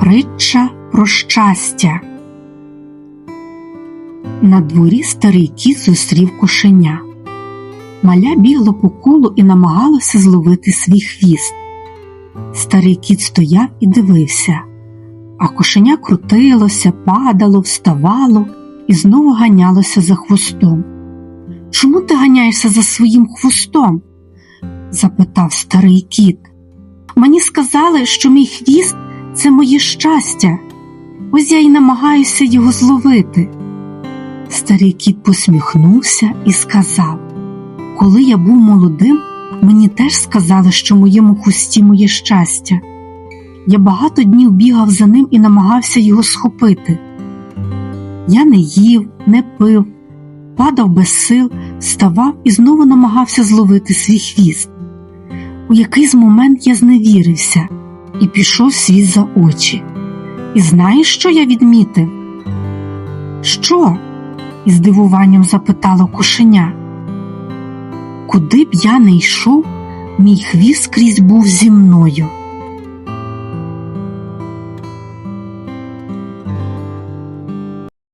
Притча про щастя. На дворі старий кіт зустрів кошеня. Маля бігло по колу і намагалося зловити свій хвіст. Старий кіт стояв і дивився, а кошеня крутилося, падало, вставало і знову ганялося за хвостом. Чому ти ганяєшся за своїм хвостом? запитав старий кіт. Мені сказали, що мій хвіст це моє щастя. Ось я й намагаюся його зловити. Старий кіт посміхнувся і сказав Коли я був молодим, мені теж сказали, що в моєму хвості моє щастя. Я багато днів бігав за ним і намагався його схопити. Я не їв, не пив, падав без сил, вставав і знову намагався зловити свій хвіст. У якийсь момент я зневірився і пішов світ за очі. І знаєш, що я відмітив? Що? із здивуванням запитало кошеня. Куди б я не йшов, мій хвіст крізь був зі мною.